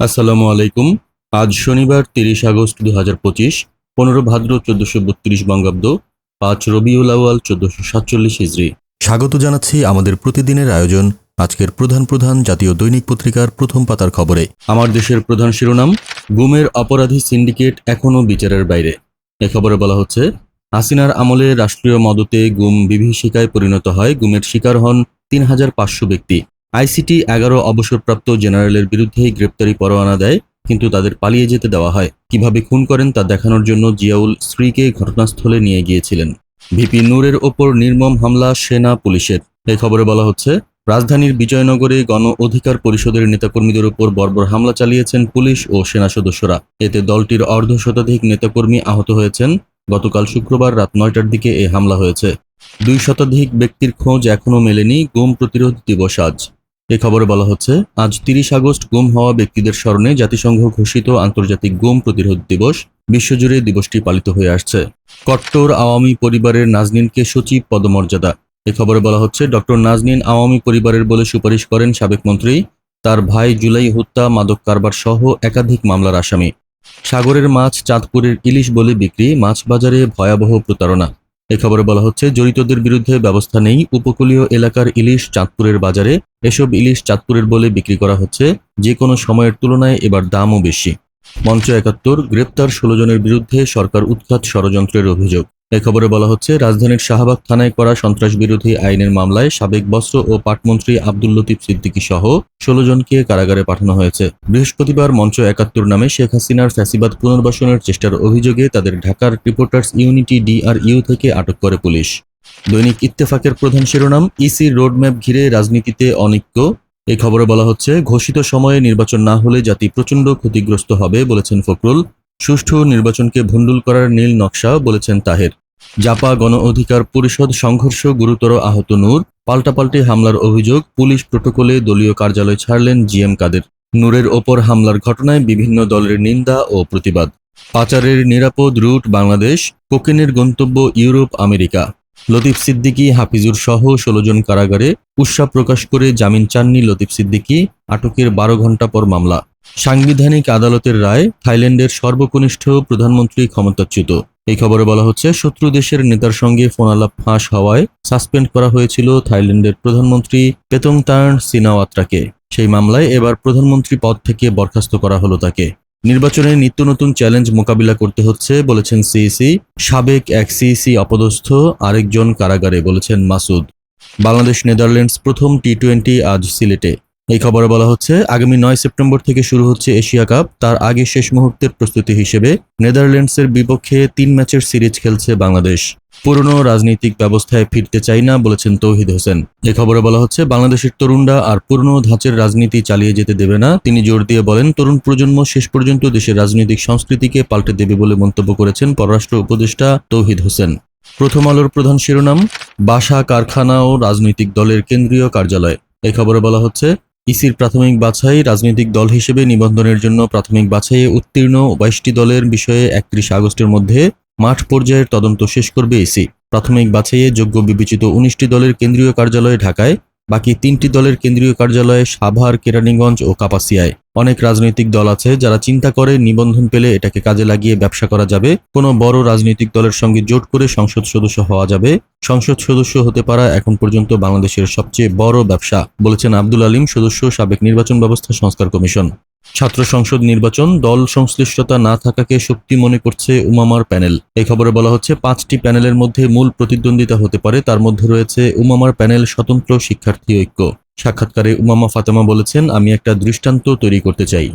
আসসালামু আলাইকুম। আজ শনিবার তিরিশ আগস্ট দু হাজার পঁচিশ পনেরো ভাদ্র চোদ্দশো বত্রিশ বঙ্গাব্দ পাঁচ রবিউল আউয়াল চোদ্দশো সাতচল্লিশ হিজড়ি স্বাগত জানাচ্ছি আমাদের প্রতিদিনের আয়োজন আজকের প্রধান প্রধান জাতীয় দৈনিক পত্রিকার প্রথম পাতার খবরে। আমার দেশের প্রধান শিরোনাম গুমের অপরাধী সিন্ডিকেট এখনও বিচারের বাইরে। এ খবরে বলা হচ্ছে হাসিনার আমলে রাষ্ট্রীয় মদতে গুম বিভীষিকায় পরিণত হয় গুমের শিকার হন তিন হাজার পাঁচশো ব্যক্তি। আইসিটি এগারো অবসরপ্রাপ্ত জেনারেলের বিরুদ্ধে গ্রেপ্তারি পরোয়ানা দেয়, কিন্তু তাদের পালিয়ে যেতে দেওয়া হয়। কীভাবে খুন করেন তা দেখানোর জন্য জিয়াউল স্ত্রীকে ঘটনাস্থলে নিয়ে গিয়েছিলেন। ভিপি নূরের ওপর নির্মম হামলা সেনা পুলিশের। এই খবরে বলা হচ্ছে, রাজধানীর বিজয়নগরে গণ অধিকার পরিষদের নেতাকর্মীদের উপর বর্বর হামলা চালিয়েছেন পুলিশ ও সেনা সদস্যরা। এতে দলটির অর্ধ শতাধিক নেতাকর্মী আহত হয়েছেন। গতকাল শুক্রবার রাত নয়টার দিকে এ হামলা হয়েছে। দুই শতাধিক ব্যক্তির খোঁজ এখনও মেলেনি। গুম প্রতিরোধ দিবস আজ। এ খবরে বলা হচ্ছে, আজ তিরিশ আগস্ট গুম হওয়া ব্যক্তিদের স্মরণে জাতিসংঘ ঘোষিত আন্তর্জাতিক গুম প্রতিরোধ দিবস বিশ্বজুড়ে দিবসটি পালিত হয়ে আসছে। কট্টর আওয়ামী পরিবারের নাজনীনকে সচিব পদমর্যাদা। এ খবরে বলা হচ্ছে, ডক্টর নাজনীন আওয়ামী পরিবারের বলে সুপারিশ করেন সাবেক মন্ত্রী, তার ভাই জুলাই হত্যা, মাদক কারবার সহ একাধিক মামলার আসামি। সাগরের মাছ চাঁদপুরের ইলিশ বলে বিক্রি, মাছ বাজারে ভয়াবহ প্রতারণা। এ খবরে বলা হচ্ছে, জড়িতদের বিরুদ্ধে ব্যবস্থা নেই। উপকূলীয় এলাকার ইলিশ চাঁদপুরের বাজারে এসব ইলিশ চাঁদপুরের বলে বিক্রি করা হচ্ছে। যে কোনো সময়ের তুলনায় এবার দামও বেশি। মঞ্চ একাত্তর, গ্রেপ্তার ষোলো জনের বিরুদ্ধে সরকার উৎখাত ষড়যন্ত্রের অভিযোগ। এ খবরে বলা হচ্ছে, রাজধানীর শাহবাগ থানায় করা সন্ত্রাস বিরোধী আইনের মামলায় সাবেক বস্ত্র ও পাটমন্ত্রী আব্দুল লতিফ সিদ্দিকী সহ ষোলো জনকে কারাগারে পাঠানো হয়েছে। বৃহস্পতিবার মঞ্চ একাত্তর নামে শেখ হাসিনার ফ্যাসিবাদ পুনর্বাসনের চেষ্টার অভিযোগে তাদের ঢাকার রিপোর্টার্স ইউনিটি ডিআরইউ থেকে আটক করে পুলিশ। দৈনিক ইত্তেফাকের প্রধান শিরোনাম ইসি রোডম্যাপ ঘিরে রাজনীতিতে অনিক্য এই খবরে বলা হচ্ছে, ঘোষিত সময়ে নির্বাচন না হলে জাতি প্রচণ্ড ক্ষতিগ্রস্ত হবে বলেছেন ফখরুল। সুষ্ঠু নির্বাচনকে ভণ্ডুল করার নীল নকশা বলেছেন তাহের। জাপা গণ অধিকার পরিষদ সংঘর্ষ গুরুতর আহত নূর। পাল্টাপাল্টি হামলার অভিযোগ, পুলিশ প্রোটোকলে দলীয় কার্যালয় ছাড়লেন জিএম কাদের। নূরের ওপর হামলার ঘটনায় বিভিন্ন দলের নিন্দা ও প্রতিবাদ। পাচারের নিরাপদ রুট বাংলাদেশ, কোকেনের গন্তব্য ইউরোপ, আমেরিকা। লতিফ সিদ্দিকী হাফিজুর সহ ষোলো জন কারাগারে উৎসাহ প্রকাশ করে জামিন চাননি লতিফ সিদ্দিকী আটকের বারো ঘণ্টা পর মামলা। সাংবিধানিক আদালতের রায় থাইল্যান্ডের সর্বকনিষ্ঠ প্রধানমন্ত্রী ক্ষমতাচ্যুত। এই খবরে বলা হচ্ছে, শত্রু দেশের নেতার সঙ্গে ফোনালাপ ফাঁস হওয়ায় সাসপেন্ড করা হয়েছিল থাইল্যান্ডের প্রধানমন্ত্রী পেতংতার্ন সিনাওয়াত্রাকে। সেই মামলায় এবার প্রধানমন্ত্রী পদ থেকে বরখাস্ত করা হলো তাকে। নির্বাচনে নিত্য নতুন চ্যালেঞ্জ মোকাবিলা করতে হচ্ছে, বলেছেন সিইসি। সাবেক এক সিইসি অপদস্থ, আরেকজন কারাগারে, বলেছেন মাসুদ। বাংলাদেশ নেদারল্যান্ডস প্রথম টি টোয়েন্টি আজ সিলেটে। এই খবরে বলা হচ্ছে, আগামী নয় সেপ্টেম্বর থেকে শুরু হচ্ছে এশিয়া কাপ। তার আগে শেষ মুহূর্তের প্রস্তুতি হিসেবে নেদারল্যান্ডসের বিপক্ষে তিন ম্যাচের সিরিজ খেলছে বাংলাদেশ। পুরনো রাজনৈতিক ব্যবস্থায় ফিরতে চাই না বলেছেন তৌহিদ হোসেন। এ খবরে বলা হচ্ছে, বাংলাদেশের তরুণরা আর পুরনো ধাঁচের রাজনীতি চালিয়ে যেতে দেবে না। তিনি জোর দিয়ে বলেন, তরুণ প্রজন্ম শেষ পর্যন্ত দেশের রাজনৈতিক সংস্কৃতিকে পাল্টে দেবে বলে মন্তব্য করেছেন পররাষ্ট্র উপদেষ্টা তৌহিদ হোসেন। প্রথম আলোর প্রধান শিরোনাম, বাসা, কারখানা ও রাজনৈতিক দলের কেন্দ্রীয় কার্যালয়। এই খবরে বলা হচ্ছে ইসির প্রাথমিক বাছাই রাজনৈতিক দল হিসেবে নিবন্ধনের জন্য প্রাথমিক বাছাইয়ে উত্তীর্ণ বাইশটি দলের বিষয়ে একত্রিশ আগস্টের মধ্যে মাঠ পর্যায়ের তদন্ত শেষ করবে ইসি। প্রাথমিক বাছাইয়ে যোগ্য বিবেচিত উনিশটি দলের কেন্দ্রীয় কার্যালয়ে ঢাকায় বাকি তিনটি দলের কেন্দ্রীয় কার্যালয়ে সাভার, কেরানীগঞ্জ ও কাপাসিয়ায়। অনেক রাজনৈতিক দল আছে যারা চিন্তা করে নিবন্ধন পেলে এটাকে কাজে লাগিয়ে ব্যবসা করা যাবে। কোনো বড় রাজনৈতিক দলের সঙ্গে জোট করে সংসদ সদস্য হওয়া যাবে। সংসদ সদস্য হতে পারা এখন পর্যন্ত বাংলাদেশের সবচেয়ে বড় ব্যবসা, বলেছেন আব্দুল আলিম, সদস্য সাবেক নির্বাচন ব্যবস্থা সংস্কার কমিশন। ছাত্র সংসদ নির্বাচন, দল সংশ্লিষ্টতা না থাকাকে শক্তি মনে করছে উমামার প্যানেল। এই খবরে বলা হচ্ছে, পাঁচটি প্যানেলের মধ্যে মূল প্রতিদ্বন্দ্বিতা হতে পারে। তার মধ্যে রয়েছে উমামার প্যানেল, স্বতন্ত্র শিক্ষার্থী ঐক্য। সাক্ষাৎকারে উমামা ফাতেমা বলেছেন, আমি একটা দৃষ্টান্ত তৈরি করতে চাই।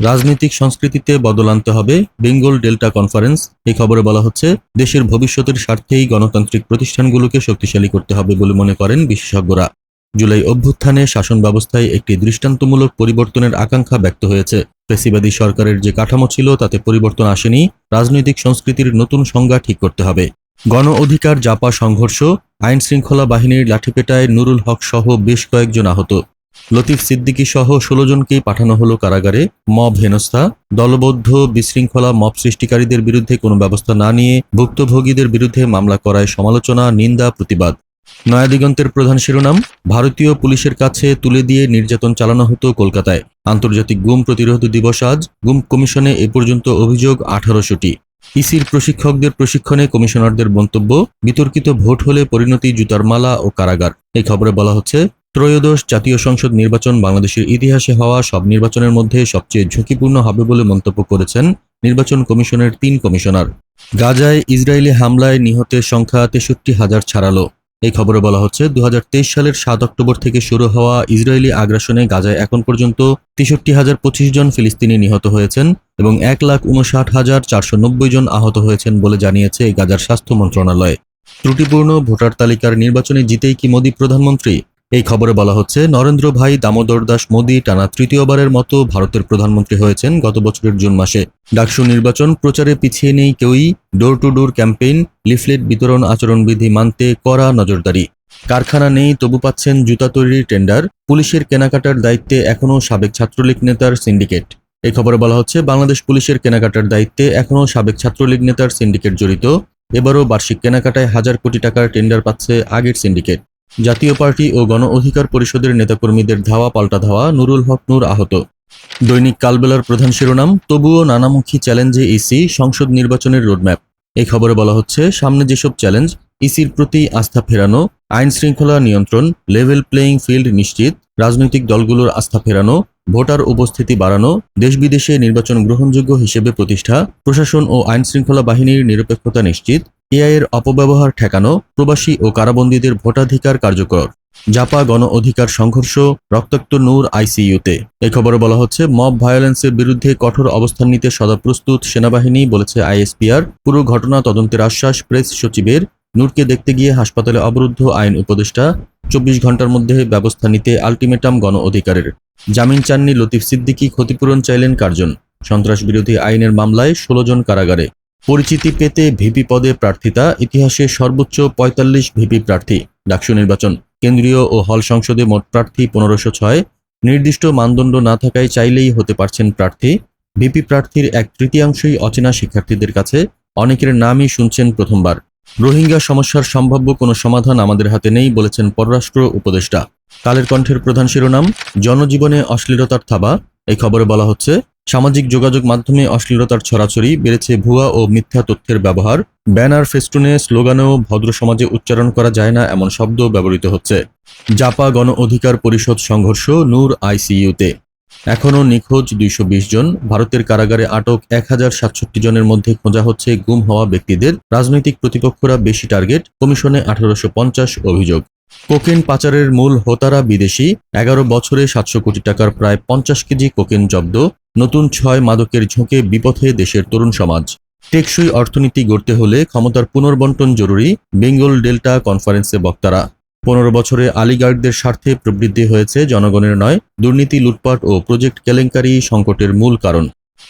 রাজনৈতিক সংস্কৃতিতে বদল আনতে হবে। বেঙ্গল ডেল্টা কনফারেন্স, এই খবরে বলা হচ্ছে, দেশের ভবিষ্যতের স্বার্থেই গণতান্ত্রিক প্রতিষ্ঠানগুলোকে শক্তিশালী করতে হবে বলে মনে করেন বিশেষজ্ঞরা। জুলাই অভ্যুত্থানে শাসন ব্যবস্থায় একটি দৃষ্টান্তমূলক পরিবর্তনের আকাঙ্ক্ষা ব্যক্ত হয়েছে। ফেসিবাদী সরকারের যে কাঠামো ছিল, তাতে পরিবর্তন আসেনি। রাজনৈতিক সংস্কৃতির নতুন সংজ্ঞা ঠিক করতে হবে। গণ অধিকার জাপা সংঘর্ষ, আইন শৃঙ্খলা বাহিনীর লাঠিপেটায় নুরুল হক সহ বেশ কয়েকজন আহত। লতিফ সিদ্দিকী সহ ষোলো জনকেই পাঠানো হলো কারাগারে। মব হেনস্থা, দলবদ্ধ, বিশৃঙ্খলা মব সৃষ্টিকারীদের বিরুদ্ধে কোনো ব্যবস্থা না নিয়ে ভুক্তভোগীদের বিরুদ্ধে মামলা করায় সমালোচনা, নিন্দা, প্রতিবাদ। নয়াদিগন্তের প্রধান শিরোনাম, ভারতীয় পুলিশের কাছে তুলে দিয়ে নির্যাতন চালানো হতো কলকাতায়। আন্তর্জাতিক গুম প্রতিরোধ দিবস আজ, গুম কমিশনে এ পর্যন্ত অভিযোগ আঠারোশোটি। ইসির প্রশিক্ষকদের প্রশিক্ষণে কমিশনারদের মন্তব্য, বিতর্কিত ভোট হলে পরিণতি জুতার মালা ও কারাগার। এই খবরে বলা হচ্ছে, ত্রয়োদশ জাতীয় সংসদ নির্বাচন বাংলাদেশের ইতিহাসে হওয়া সব নির্বাচনের মধ্যে সবচেয়ে ঝুঁকিপূর্ণ হবে বলে মন্তব্য করেছেন নির্বাচন কমিশনের তিন কমিশনার। গাজায় ইসরায়েলি হামলায় নিহতের সংখ্যা তেষট্টি হাজার ছাড়ালো। এই খবরে বলা হচ্ছে দু হাজার তেইশ সালের সাত অক্টোবর থেকে শুরু হওয়া ইসরায়েলি আগ্রাসনে গাজায় এখন পর্যন্ত তেষট্টি হাজার পঁচিশ জন ফিলিস্তিনি নিহত হয়েছেন এবং এক লাখ উনষাট হাজার চারশো নব্বই জন আহত হয়েছেন বলে জানিয়েছে গাজার স্বাস্থ্য মন্ত্রণালয়। ত্রুটিপূর্ণ ভোটার তালিকার নির্বাচনে জিতেই কি মোদী প্রধানমন্ত্রী? এই খবরে বলা হচ্ছে, নরেন্দ্র ভাই দামোদর দাস মোদী টানা তৃতীয়বারের মতো ভারতের প্রধানমন্ত্রী হয়েছেন গত বছরের জুন মাসে। ডাকসু নির্বাচন প্রচারে পিছিয়ে নেই কেউই, door to door campaign, leaflet বিতরণ আচরণবিধি মানতে কড়া নজরদারি। কারখানা নেই, তবু পাচ্ছেন জুতা তৈরির টেন্ডার, পুলিশের কেনাকাটার দায়িত্বে এখনও সাবেক ছাত্রলীগ নেতার সিন্ডিকেট। এই খবরে বলা হচ্ছে, বাংলাদেশ পুলিশের কেনাকাটার দায়িত্বে এখনও সাবেক ছাত্রলীগ নেতার সিন্ডিকেট জড়িত, এবারও বার্ষিক কেনাকাটায় হাজার কোটি টাকার টেন্ডার পাচ্ছে আগের সিন্ডিকেট। জাতীয় পার্টি ও গণ অধিকার পরিষদের নেতাকর্মীদের ধাওয়া পাল্টা ধাওয়া নুরুল হক নূর আহত। দৈনিক কালবেলার প্রধান শিরোনাম, তবুও নানামুখী চ্যালেঞ্জে ইসি, সংসদ নির্বাচনের রোডম্যাপ। এই খবরে বলা হচ্ছে, সামনে যেসব চ্যালেঞ্জ, ইসির প্রতি আস্থা ফেরানো, আইন শৃঙ্খলা নিয়ন্ত্রণ লেভেল প্লেয়িং ফিল্ড নিশ্চিত, রাজনৈতিক দলগুলোর আস্থা ফেরানো, ভোটার উপস্থিতি বাড়ানো দেশ বিদেশে নির্বাচন গ্রহণযোগ্য হিসেবে প্রতিষ্ঠা, প্রশাসন ও আইন শৃঙ্খলা বাহিনীর নিরপেক্ষতা নিশ্চিত এআই এর অপব্যবহার ঠেকানো প্রবাসী ও কারাবন্দীদের ভোটাধিকার কার্যকর। জাপা গণ অধিকার সংঘর্ষ, রক্তাক্ত নূর আইসিইউতে। এই খবরে বলা হচ্ছে, মব ভায়োলেন্সের বিরুদ্ধে কঠোর অবস্থান নিতে সদা প্রস্তুত সেনাবাহিনী, বলেছে আইএসপিআর। পুরো ঘটনা তদন্তের আশ্বাস প্রেস সচিবের। নূরকে দেখতে গিয়ে হাসপাতালে অবরুদ্ধ আইন উপদেষ্টা। চব্বিশ ঘণ্টার মধ্যে ব্যবস্থা নিতে আলটিমেটাম গণ অধিকারের। জামিন চাননি লতিফ সিদ্দিকী, ক্ষতিপূরণ চাইলেন কার্জন। সন্ত্রাস বিরোধী আইনের মামলায় ষোলো জন কারাগারে। পরিচিতি পেতে ভিপি পদে প্রার্থিতা, ইতিহাসে সর্বোচ্চ পঁয়তাল্লিশ ভিপি প্রার্থী। ডাকসু নির্বাচন। কেন্দ্রীয় ও হল সংসদে মোট প্রার্থী পনেরোশো ছয়। নির্দিষ্ট মানদণ্ড না থাকায় চাইলেই হতে পারছেন প্রার্থী। ভিপি প্রার্থীর এক তৃতীয়াংশই অচেনা শিক্ষার্থীদের কাছে। অনেকের নামই শুনছেন প্রথমবার। রোহিঙ্গা সমস্যার সম্ভাব্য কোনো সমাধান আমাদের হাতে নেই বলেছেন পররাষ্ট্র উপদেষ্টা। কালের কণ্ঠের প্রধান শিরোনাম, জনজীবনে অশ্লীলতার থাবা। এই খবরে বলা হচ্ছে সামাজিক যোগাযোগ মাধ্যমে অশ্লীলতার ছড়াছড়ি, বেড়েছে ভুয়া ও মিথ্যা তথ্যের ব্যবহার। ব্যানার, ফেস্টুনে, স্লোগানেও ভদ্র সমাজে উচ্চারণ করা যায় না, এমন শব্দ ব্যবহৃত হচ্ছে। জাপা গণ অধিকার পরিষদ সংঘর্ষ, নূর আইসিইউতে। এখনও নিখোঁজ দুইশো বিশ জন। ভারতের কারাগারে আটক এক হাজার সাতষট্টি জনের মধ্যে খোঁজা হচ্ছে গুম হওয়া ব্যক্তিদের। রাজনৈতিক প্রতিপক্ষরা বেশি টার্গেট, কমিশনে আঠারোশো পঞ্চাশ অভিযোগ। কোকেন পাচারের মূল হোতারা বিদেশি, এগারো বছরে সাতশো কোটি টাকার প্রায় পঞ্চাশ কেজি কোকেন জব্দ, নতুন ছয় মাদকের ঝোঁকে বিপথে দেশের তরুণ সমাজ। টেকসই অর্থনীতি গড়তে হলে ক্ষমতার পুনর্বন্টন জরুরি, বেঙ্গল ডেল্টা কনফারেন্সে বক্তারা। পনেরো বছরে আলিগার্ডদের স্বার্থে প্রবৃদ্ধি হয়েছে জনগণের নয়, দুর্নীতি, লুটপাট ও প্রজেক্ট কেলেঙ্কারি সংকটের মূল কারণ।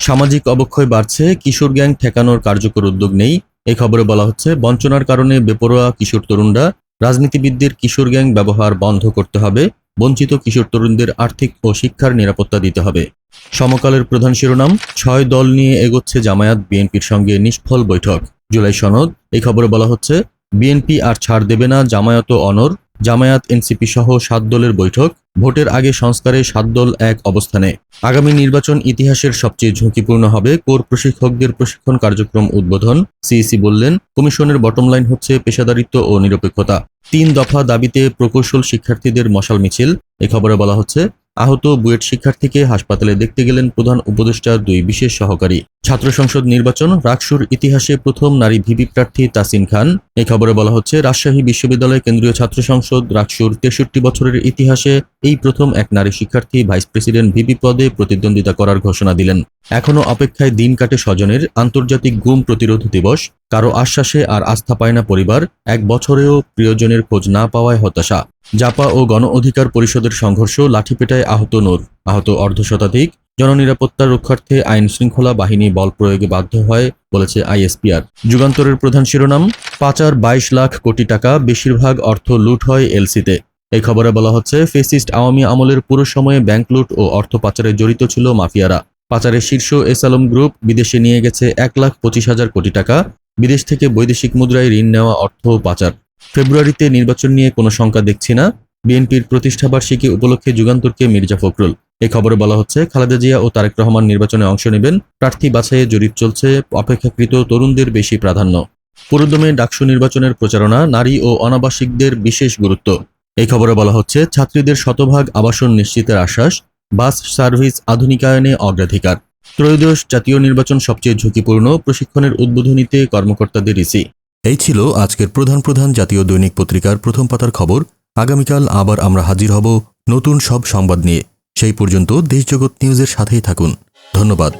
সামাজিক অবক্ষয় বাড়ছে, কিশোর গ্যাং ঠেকানোর কার্যকর উদ্যোগ নেই। এই খবরে বলা হচ্ছে, বঞ্চনার কারণে বেপরোয়া কিশোর তরুণরা রাজনীতিবিদদের কিশোর গ্যাং ব্যবহার বন্ধ করতে হবে, বঞ্চিত কিশোর তরুণদের আর্থিক ও শিক্ষার নিরাপত্তা দিতে হবে। সমকালের প্রধান শিরোনাম, ছয় দল নিয়ে এগোচ্ছে জামায়াত বিএনপির সঙ্গে নিষ্ফল বৈঠক। জুলাই সনদ এই খবরে বলা হচ্ছে বিএনপি আর ছাড় দেবে না জামায়াত ও অনর। জামায়াত, এনসিপি সহ সাত দলের বৈঠক। ভোটের আগে সংস্কারে সাত দল এক অবস্থানে। আগামী নির্বাচন ইতিহাসের সবচেয়ে ঝুঁকিপূর্ণ হবে কোর প্রশিক্ষকদের প্রশিক্ষণ কার্যক্রম উদ্বোধন, সিইসি বললেন। কমিশনের বটম লাইন হচ্ছে পেশাদারিত্ব ও নিরপেক্ষতা। তিন দফা দাবিতে প্রকৌশল শিক্ষার্থীদের মশাল মিছিল। এ খবরে বলা হচ্ছে, আহত বুয়েট শিক্ষার্থীকে হাসপাতালে দেখতে গেলেন প্রধান উপদেষ্টার দুই বিশেষ সহকারী। ছাত্র সংসদ নির্বাচন রাকসুর ইতিহাসে প্রথম নারী ভিপি প্রার্থী তাসিন খান। এই খবরে বলা হচ্ছে, রাজশাহী বিশ্ববিদ্যালয় কেন্দ্রীয় ছাত্র সংসদ রাকসুর তেষট্টি বছরের ইতিহাসে এই প্রথম এক নারী শিক্ষার্থী ভাইস প্রেসিডেন্ট ভিপি পদে প্রতিদ্বন্দ্বিতা করার ঘোষণা দিলেন। এখনও অপেক্ষায় দিন কাটে স্বজনের আন্তর্জাতিক গুম প্রতিরোধ দিবস। কারও আশ্বাসে আর আস্থা পায় না পরিবার। এক বছরেও প্রিয়জনের খোঁজ না পাওয়ায় হতাশা। জাপা ও গণ অধিকার পরিষদের সংঘর্ষ লাঠিপেটায় আহত নূর। আহত অর্ধশতাধিক জননিরাপত্তা রক্ষার্থে আইন শৃঙ্খলা বাহিনী বল প্রয়োগে বাধ্য হয়, বলেছে আইএসপিআর। যুগান্তরের প্রধান শিরোনাম, পাচার বাইশ লাখ কোটি টাকা, বেশিরভাগ অর্থ লুট হয় এলসিতে। এই খবরে বলা হচ্ছে, ফেসিস্ট আওয়ামী আমলের পুরো সময়ে ব্যাংক লুট ও অর্থ পাচারে জড়িত ছিল মাফিয়ারা। পাচারের শীর্ষ এসালম গ্রুপ বিদেশে নিয়ে গেছে এক লাখ পঁচিশ হাজার কোটি টাকা, বিদেশ থেকে বৈদেশিক মুদ্রায় ঋণ নেওয়া অর্থ পাচার। ফেব্রুয়ারিতে নির্বাচন নিয়ে কোনো শঙ্কা দেখছি না। বিএনপির প্রতিষ্ঠাবার্ষিকী উপলক্ষে যুগান্তরকে মির্জা ফখরুল। এই খবরে বলা হচ্ছে, খালেদা জিয়া ও তারেক রহমান নির্বাচনে অংশ নেবেন। প্রার্থী বাছাইয়ে জরিপ চলছে, অপেক্ষাকৃত তরুণদের বেশি প্রাধান্য। পুরোদমে ডাকসু নির্বাচনের প্রচারণা, নারী ও অনাবাসিকদের বিশেষ গুরুত্ব। এই খবরে বলা হচ্ছে, ছাত্রীদের শতভাগ আবাসন নিশ্চিতের আশ্বাস, বাস সার্ভিস আধুনিকায়নে অগ্রাধিকার। ত্রয়োদশ জাতীয় নির্বাচন সবচেয়ে ঝুঁকিপূর্ণ, প্রশিক্ষণের উদ্বোধনীতে কর্মকর্তাদের ইসি। এই ছিল আজকের প্রধান প্রধান জাতীয় দৈনিক পত্রিকার প্রথম পাতার খবর। আগামীকাল আবার আমরা হাজির হব নতুন সব সংবাদ নিয়ে। সেই পর্যন্ত দেশজগৎ নিউজের সাথেই থাকুন। ধন্যবাদ।